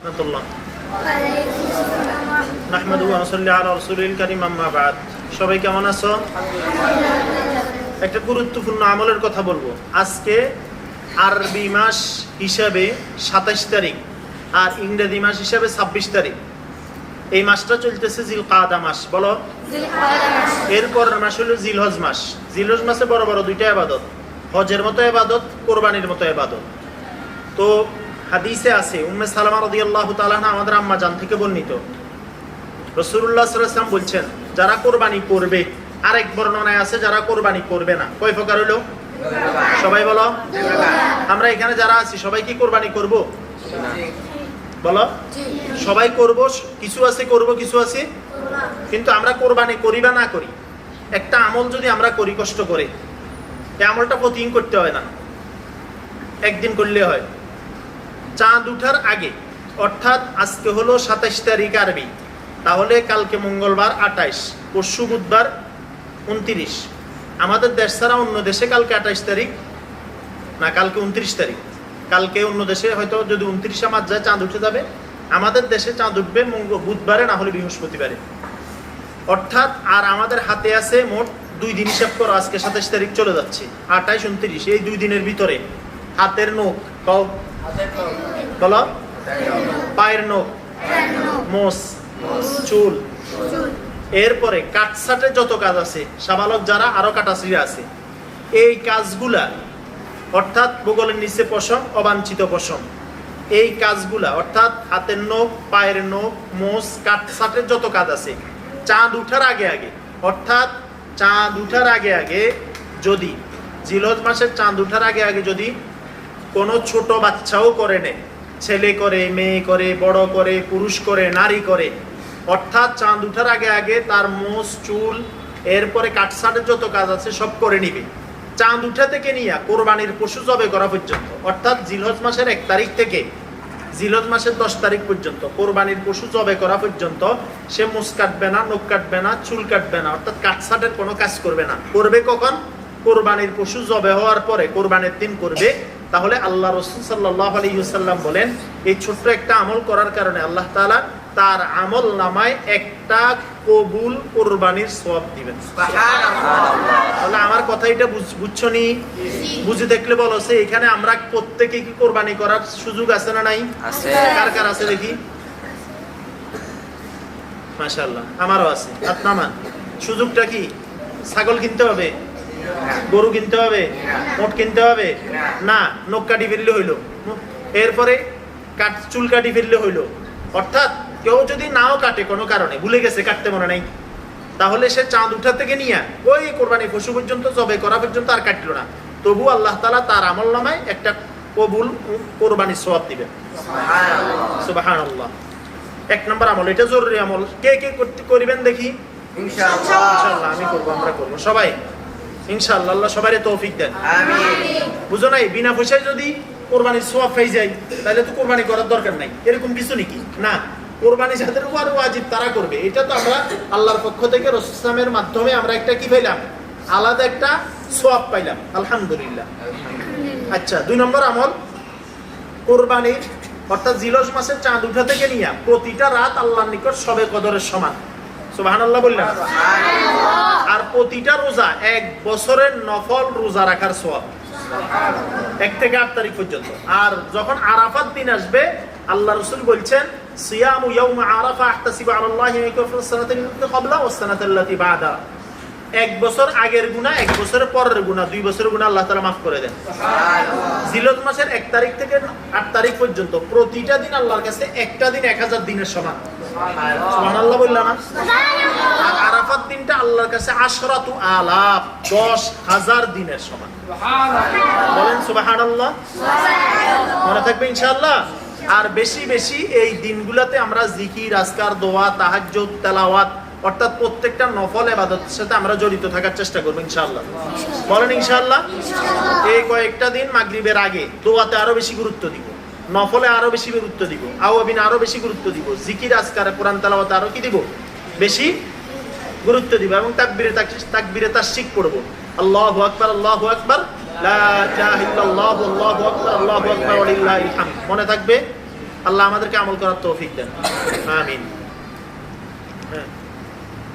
ورحمة الله نحمد ونصلي على رسول الكريم أما بعد সবাই কেমন আছো একটা গুরুত্বপূর্ণ আমলের কথা বলবো আজকে আরবি মাস হিসাবে সাতাশ তারিখ আর ইংরেজি মাস হিসাবে ছাব্বিশ তারিখ এই মাসটা চলতেছে জিল কাদা মাস বলো এরপর মাস হলো জিলহজ মাস জিলহজ মাসে বড় বড় দুইটা আবাদত হজের মতো আবাদত কোরবানির মতো আবাদত তো হাদিসে আছে উম্মে সালামা রাদিয়াল্লাহু তাআলা আমাদের আম্মা জান থেকে বর্ণিত। রাসূলুল্লাহ সাল্লাল্লাহু আলাইহি ওয়াসাল্লাম বলছেন যারা কোরবানি করবে আরেক বর্ণনায় আছে যারা কোরবানি করবে না। কয় প্রকার হলো? সবাই বলো। আমরা এখানে যারা আছি সবাই কি কোরবানি করব? বলো। সবাই করব কিছু আছে করব কিছু আছে? কিন্তু আমরা কোরবানি করি বা না করি? একটা আমল যদি আমরা করি কষ্ট করে এই আমলটা প্রতিদিন করতে হয় না। একদিন করলে হয়। চাঁদ উঠার আগে, অর্থাৎ আজকে হলো সাতাইশ তারিখ আরবি, তাহলে কালকে মঙ্গলবার আঠাইশ পরশু বুধবার উনত্রিশ। আমাদের দেশ ছাড়া অন্য দেশে কালকে আঠাইশ তারিখ না, কালকে উনত্রিশ তারিখ। কালকে অন্য দেশে হয়তো যদি উনত্রিশে মাস যায়, চাঁদ উঠে যাবে। আমাদের দেশে চাঁদ উঠবে মঙ্গল বুধবারে না হলে বৃহস্পতিবারে। অর্থাৎ, আর আমাদের হাতে আছে মোট দুই দিন হিসাব করো, আজকে সাতাইশ তারিখ চলে যাচ্ছে। আঠাইশ উনত্রিশ, এই দুই দিনের ভিতরে। হাতের নখ বলো পায়ের নখ। মোস চুল। এরপরে কাটসাটে যত কাজ আছে, সাবালক যারা, আরও কাটাশ্রী আছে। এই কাজগুলা, অর্থাৎ ভূগোলের নিচে পশম, অবাঞ্ছিত পশম। এই কাজগুলা, অর্থাৎ হাতের নখ, পায়ের নখ, মোষ কাটসাটের যত কাজ আছে, চাঁদ উঠার আগে আগে, অর্থাৎ চাঁদ উঠার আগে আগে যদি জিলজ মাসের চাঁদ উঠার আগে আগে যদি কোনো ছোট বাচ্চাও করে নেয় ছেলে করে, মেয়ে করে, বড় করে, পুরুষ করে, নারী করে। অর্থাৎ চাঁদ উঠার আগে আগে তার মোষ, চুল, এরপরে কাটসাটের যত কাজ আছে সব করে নিবে। চাঁদ উঠা থেকে নিয়ে কোরবানির পশু জবে করা পর্যন্ত। অর্থাৎ জিলহজ মাসের এক তারিখ থেকে, জিলহজ মাসের দশ তারিখ পর্যন্ত কোরবানির পশু জবে করা পর্যন্ত সে মুস কাটবে না, নখ কাটবে না, চুল কাটবে না। অর্থাৎ কাটসাটের কোনো কাজ করবে না। করবে কখন? কোরবানির পশু জবে হওয়ার পরে কোরবানির দিন করবে তাহলে আল্লাহ রসুল সাল্লাহ আলাইসাল্লাম বলেন এই ছোট্ট একটা আমল করার কারণে আল্লাহ তাআলা তার আমল নামায় একটা কবুল কোরবানির সওয়াব দিবেন। তাহলে আমার কথা এটা বুঝ- বুঝছ নি? বুঝে দেখলে বলো সে এখানে আমরা প্রত্যেকে কি কোরবানি করার সুযোগ আছে না নাই? কার কার আছে দেখি? মাশাআল্লাহ আমারও আছে। আপনার সুযোগটা কি? ছাগল কিনতে হবে? গরু কিনতে হবে মোট কিনতে হবে। না নখ কাটি ফেললে হইল। এরপরে কাট চুল কাটি ফেললে হইল। অর্থাৎ কেউ যদি নাও কাটে কোনো কারণে ভুলে গেছে কাটতে মনে নেই তাহলে সে চাঁদ উঠা থেকে নিয়ে ওই কোরবানি পশু পর্যন্ত জবে করা পর্যন্ত আর কাটলো না। তবু আল্লাহ তালা তার আমল নামায় একটা কবুল কোরবানি সওয়াব দিবেন। এক নম্বর আমল এটা জরুরি আমল। কে কে করতে করিবেন দেখি? ইনশাআল্লাহ আমি করব আমরা করব। সবাই? ইনশাআল্লাহ আল্লাহ সবাই তৌফিক দেন। বুঝো নাই? বিনা পয়সায় যদি কোরবানির সোয়াব হয়ে যায় তাহলে তো কোরবানি করার দরকার নাই। এরকম কিছু নাকি? না। কোরবানি যাদের উপর ওয়াজিব তারা করবে। এটা তো আমরা আল্লাহর পক্ষ থেকে রসুলামের মাধ্যমে আমরা একটা কি পাইলাম? আলাদা একটা সোয়াব পাইলাম। আলহামদুলিল্লাহ। আচ্ছা দুই নম্বর আমল। কোরবানির অর্থাৎ জিলস মাসের চাঁদ উঠা থেকে নিয়ে প্রতিটা রাত আল্লাহর নিকট সবে কদরের সমান। সুবাহান আল্লাহ বললাম আর প্রতিটা রোজা এক বছরের নফল রোজা রাখার সোয়াব এক থেকে আট তারিখ পর্যন্ত। আর যখন আরাফাত দিন আসবে, আল্লাহ রসুল বলছেন এক বছর আগের গুনাহ, এক বছরের পরের গুনাহ, দুই বছরের গুনাহ আল্লাহ তাআলা মাফ করে দেন। জিলদ মাসের এক তারিখ থেকে আট তারিখ পর্যন্ত প্রতিটা দিন আল্লাহর কাছে একটা দিন এক হাজার দিনের সমান। সুবহানাল্লাহ বললাম না? আর আরাফাত দিনটা আল্লাহর কাছে আশরাতু আলাপ দশ হাজার দিনের সমান। বলেন সুবহানাল্লাহ। মনে থাকবে ইনশাআল্লাহ? আর বেশি বেশি এই দিনগুলোতে আমরা জিকির আজকার দোয়া তাহাজ্জুদ তেলাওয়াত অর্থাৎ প্রত্যেকটা নফল এবাদতের সাথে আমরা জড়িত থাকার চেষ্টা করব ইনশাআল্লাহ। বলেন ইনশাআল্লাহ? এই কয়েকটা দিন মাগরিবের আগে দোয়াতে আরও বেশি গুরুত্ব দিব। নফলে আরও বেশি গুরুত্ব দিব, আওয়াবিন আরও বেশি গুরুত্ব দিব, জিকির, আজকার, কোরআন, তেলাওয়াতে আরও কি দিব? বেশি গুরুত্ব দিব এবং তাকবিরে তাক- তাকবিরে পড়ব। আল্লাহু আকবার আল্লাহু আকবার আল্লাহু আকবার মনে থাকবে? আল্লাহ আমাদেরকে আমল করার তৌফিক দেন। আমিন। হ্যাঁ।